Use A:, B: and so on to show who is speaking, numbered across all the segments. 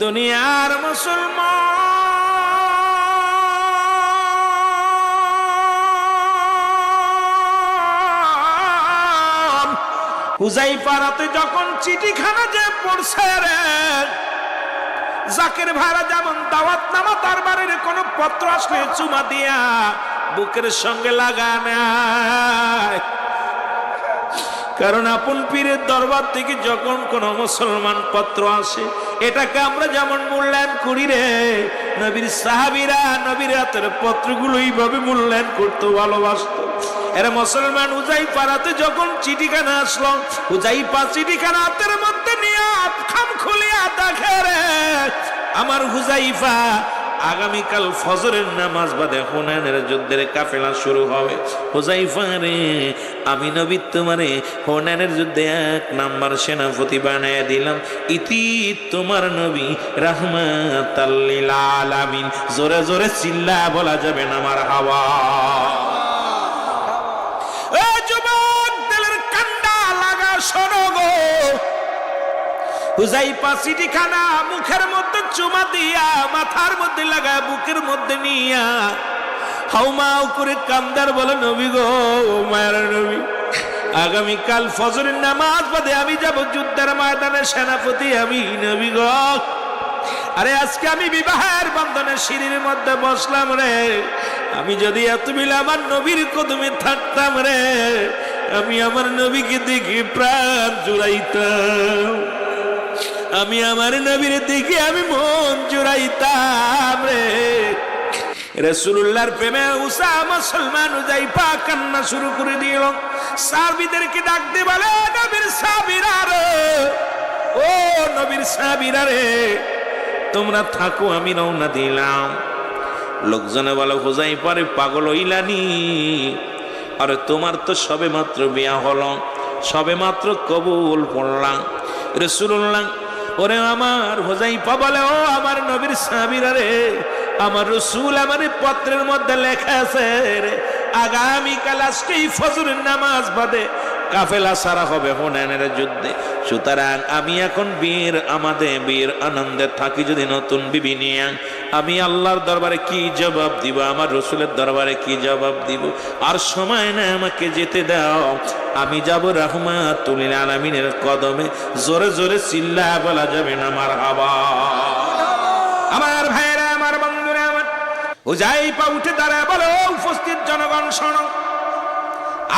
A: দুনিয়ার মুসলমান। হুজাই পাড়াতে যখন চিঠিখানা যে পড়ছে রে, জাকের ভাড়া যেমন দাওয়াত নামা দরবারের কোন পত্র আসলে চুমা দিয়া বুকের সঙ্গে লাগা কারণ আপন পীরের দরবার থেকে যখন কোন মুসলমান পত্র আসে এটাকে আমরা যেমন মূল্যায়ন করি রে, নবীর সাহাবিরা নবীর হাতের পত্রগুলো এইভাবে মূল্যায়ন করতে, ভালোবাসত। এরা মুসলমান উজাই পাড়াতে যখন চিঠিখানা আসলো উজাই পা চিঠিখানা হাতের মধ্যে নিয়ে খাম খুলিয়া দেখে রে, আমার হুজাইফা আগামীকাল ফজরের নামাজ বাদে হুনানের যুদ্ধের কাফেলা শুরু হবে। হুজাইফা রে, আমি নবী তোমারে হুনানের যুদ্ধে এক নাম্বার সেনাপতি বানায় দিলাম। ইতি তোমার নবী রাহমাত আলামিন। জোরে জোরে চিল্লা বলা যাবে না আমার হাওয়া। হুজাইফা চিঠিখানা মুখের চুমা দিয়া মাথার মধ্যে লাগা বুকের মধ্যে নিয়া হাউমাউ করে কান্দার বলে, নবী গো মায়ের নবী, আগামীকাল ফজরের নামাজ বাদে আমি যাব যুদ্ধের ময়দানে, সেনাপতি আমি, নবী গো। আরে, আজকে আমি বিবাহের বন্ধনের সিঁড়ির মধ্যে বসলাম রে। আমি যদি এত মিলে আমার নবীর কদমে থাকতাম রে, আমি আমার নবীকে দেখে প্রাণ জুড়াইতাম। আমি আমার নবীর দিকে আমি মন জুড়াইতাম রে। রসুল্লাহর প্রেমে উষা মুসলমান যাই পা কান্না শুরু করে দিল। সাবিদেরকে ডাকতে বলে নবীর সাবিরা রে, ও নবীর সাবিরা রে, তোমরা থাকো, আমি রওনা দিলাম। লোকজনে বলো হোজাই পরে পাগল হইলানি। আরে, তোমার তো সবে মাত্র বিয়া হলো সবে মাত্র কবুল পড়লাম রসুল্লাহ ওরে আমার হোজাই পাবলে ও আমার নবীর সাবিরা রে আমার রসুল আমার পত্রের মধ্যে লেখা আছে রে, আগামীকাল আজকেই ফজরের নামাজ বাদে কাফেলা সারা হবে হোনানের যুদ্ধে। সুতরাং আমি এখন বীর, আমাদের বীর আনন্দে থাকি যদি নতুন বিবি নিয়ে। আমি আল্লাহর দরবারে কি জবাব দিব? আমার রসুলের দরবারে কি জবাব দিব? আর সময় না আমাকে যেতে দাও। আমি যাব রহমাতুল আলমিনের কদমে। জোরে জোরে চিল্লা বলা যাবে না আমার হাবা আমার ভাইরা আমার বন্ধুরা, আমার হুজাইপা উঠে দাঁড়ায় বলো উপস্থিত জনগণ, শোনো।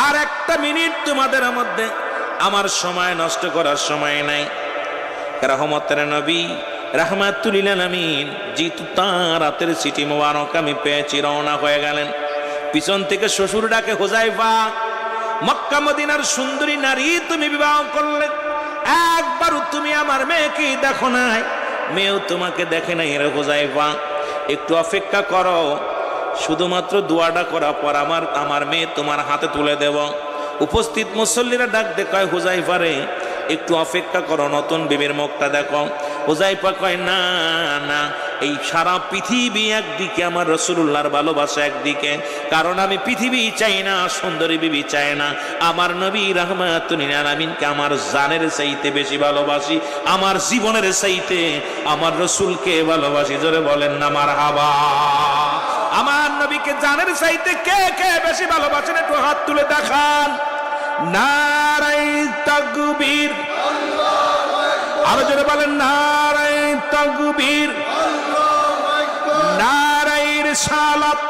A: আর একটা মিনিট তোমাদের মধ্যে আমার সময় নষ্ট করার সময় নাই। রহমতের নবী, রাহমাতুলিল আমিন জিতু তাঁর রাতের সিটি মোবারক আমি পেয়েছি, রওনা হয়ে গেলেন। পিছন থেকে শ্বশুর ডাকে, হোজাইফা, মক্কা মদিনার সুন্দরী নারী তুমি বিবাহ করলে। একবারও তুমি আমার মেয়েকে দেখো নাই। মেয়েও তোমাকে দেখে নাই রে হোজাইফা। একটু অপেক্ষা করো। শুধুমাত্র দোয়াটা করার পর আমার আমার মেয়ে তোমার হাতে তুলে দেব। উপস্থিত মুসল্লিরা ডাক দেখায় হুজাইফারে, একটু অপেক্ষা করো, নতুন বিবির মুখটা দেখো। হুজাইফা কয়, না না, এই সারা পৃথিবী একদিকে, আমার রসুল্লাহর ভালোবাসা একদিকে। কারণ আমি পৃথিবী চাই না, সুন্দরী বিবি চাই না। আমার নবী রহমাতুল আমিনকে আমার জানের চাইতে বেশি ভালোবাসি, আমার জীবনের চাইতে আমার রসুলকে ভালোবাসি। জোরে বলেন না আমার হাবা আমার নবীকে জানের চাইতে কে কে বেশি ভালোবাসেন? একটু হাত তুলে দেখান। নারাই তকবীর। আরও জোরে বলেন নারাই তকবীর। নারাইর সালাত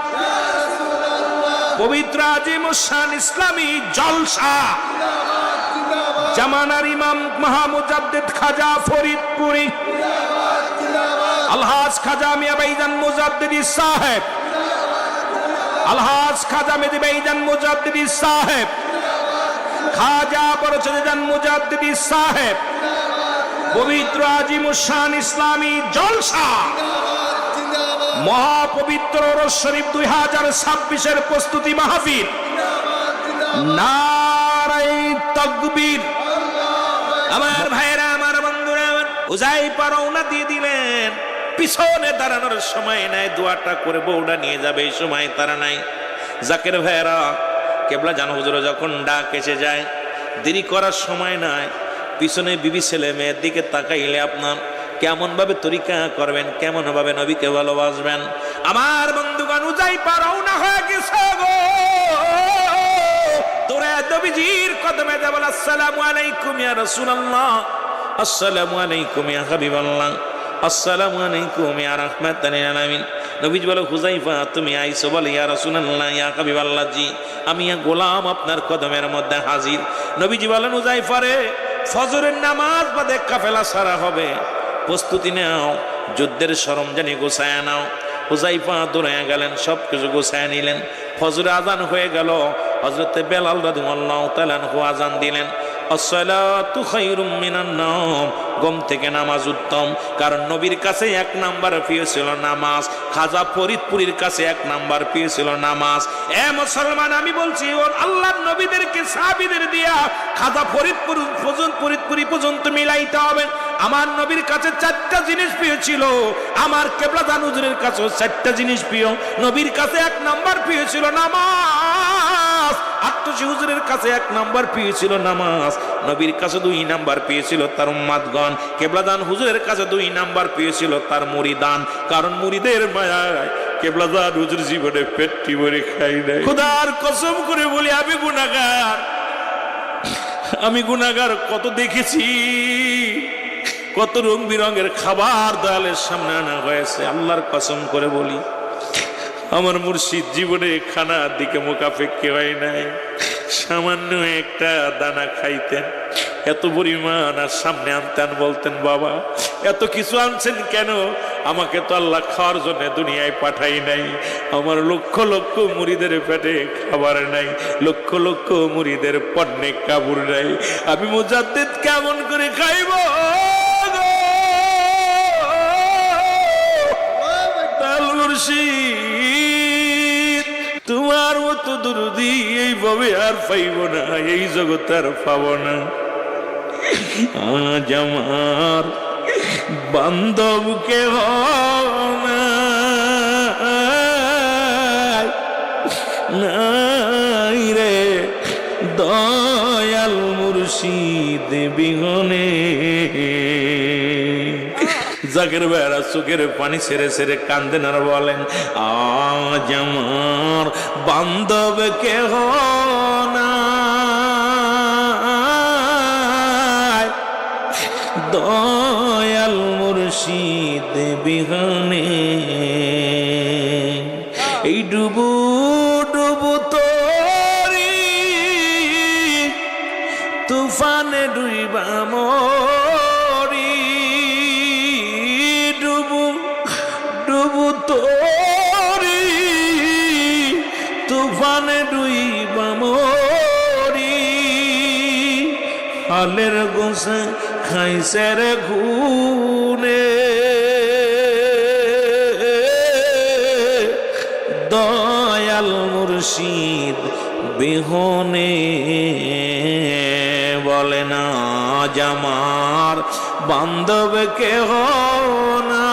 A: পবিত্র আজিম শান ইসলামী জলসা। জামানার ইমাম মাহমুজাদ্দিদ খাজা ফরিদপুরি। আলহাজ খাজা মিয়া মুজাদ্দিদি সাহেব। আলহাজ খাজা মেদি ভাইজান মুজাদ্দিদি সাহেব। খাজা বরচদান মুজাদ্দিদি সাহেব। পবিত্র আজিমুসান ইসলামী জলসা। মহাপবিত্র রস শরীফ দুই হাজার ছাব্বিশের প্রস্তুতি মাহফিল। নারাই তকবীর। আমার ভাইরা আমার বন্ধুরা উজাই পারৌনা দিয়ে দিলেন। পিছনে দাঁড়ানোর সময় নাই, দোয়াটা করে বউটা নিয়ে যাবে, এই সময় তারা নাই। জাকের ভাইরা কেবলা জানো হুজুর, যখন ডাক এসে যায়, দেরি করার সময় নাই, পিছনে বিবি ছেলে মেয়ের দিকে তাকাইলে আপনার কেমন ভাবে তরিকা করবেন কেমন ভাবে নবীকে ভালোবাসবেন? আমার বন্ধুগণ, উজাই পারাও না হয়ে গেছে গো। তোরা নবীজির কদমে দেবল আসসালামু আলাইকুম ইয়া রাসূলুল্লাহ, আসসালামু আলাইকুম ইয়া হাবিবাল্লাহ। আসসালামু আলাইকুম, ইয়া রাহমাতাল লিল আলামিন। নবীজ বলে হুজাইফা তুমি আইসো বলে, ইয়া রাসূলুল্লাহ, ইয়া হাবিবাল্লাহ জি আমি গোলাম আপনার কদমের মধ্যে হাজির। নবীজি বলেন হুজাইফা রে, ফজরের নামাজ বাদে কাফেলা সারা হবে। প্রস্তুতি নাও, যুদ্ধের সরঞ্জানি গোছায় নাও। হুজাইফা দৌড়ে গেলেন সব কিছু গোছায় নিলেন। ফজরে আজান হয়ে গেল। হজরতে বেলাল রাদিয়াল্লাহু তাআলা আজান দিলেন। আসসালাতু খায়রুম মিনান নাওম গম থেকে নামাজ উত্তম। কারণ নবীর কাছে এক নাম্বার প্রিয় ছিল নামাজ। খাজা ফরিদপুরীর কাছে এক নাম্বার প্রিয় ছিল নামাজ। এ মুসলমান, আমি বলছি ওর আল্লাহর নবীদেরকে সাহাবীদের দিয়া খাজা ফরিদপুর পর্যন্ত ফরিদপুরি পর্যন্ত মিলাইতে হবে। আমার নবীর কাছে চারটা জিনিস প্রিয় ছিল। আমার কেবলা দানুজুরের কাছেও চারটা জিনিস প্রিয়। নবীর কাছে এক নাম্বার প্রিয় ছিল নামাজ। আত্মসী হুজুরের কাছে এক নাম্বার পেয়েছিল নামাজ, নবীর কাছে দুই নাম্বার পেয়েছিল তার উম্মাদগণ, কেবলাদান হুজুরের কাছে দুই নাম্বার পেয়েছিল তার মুরিদান, কারণ মুরিদের মায়ায় কেবলাদান হুজুর জীবনে পেটটি ভরে খাই নাই। খুদার কসম করে বলি, আমি গুনাগার আমি গুনাগার কত দেখেছি, কত রং বিরঙের খাবার দয়ালের সামনে আনা হয়েছে, আল্লাহর কসম করে বলি। আমার মুর্শিদ জীবনে খানার দিকে মোকাফেক্ষি হয় নাই। সামান্য একটা দানা খাইতেন। এত পরিমাণ আর সামনে আনতেন বলতেন, বাবা, এত কিছু আনছেন কেন? আমাকে তো আল্লাহ খাওয়ার জন্য দুনিয়ায় পাঠাই নাই। আমার লক্ষ লক্ষ মুড়িদের পেটে খাবার নাই। লক্ষ লক্ষ মুড়িদের পণ্যে কাপড় নাই। আমি মুজাদ্দিদ কেমন করে খাইব মুর্শিদ তোমার মতো দুরুদি এইভাবে আর পাইব না, এই জগৎ আর পাব না। আজ আমার বান্ধবকে নাই রে দয়াল মুর্শিদ বিহনে। জাগের বেড়া চোখের পানি ছেড়ে ছেড়ে কান্দেন আর বলেন, আজ আমার বান্ধব কেহ নাই। দয়াল মুর্শিদ বিহনে এই ডুবু ডুবু তোরি, তুফানে ডুইবা মরি তোরি, তুফানে ডুইবা মরি হালের গোসে খাইছে রে ঘুনে দয়াল মুর্শিদ বিহনে বলে না, জামার বান্ধব কেহ না।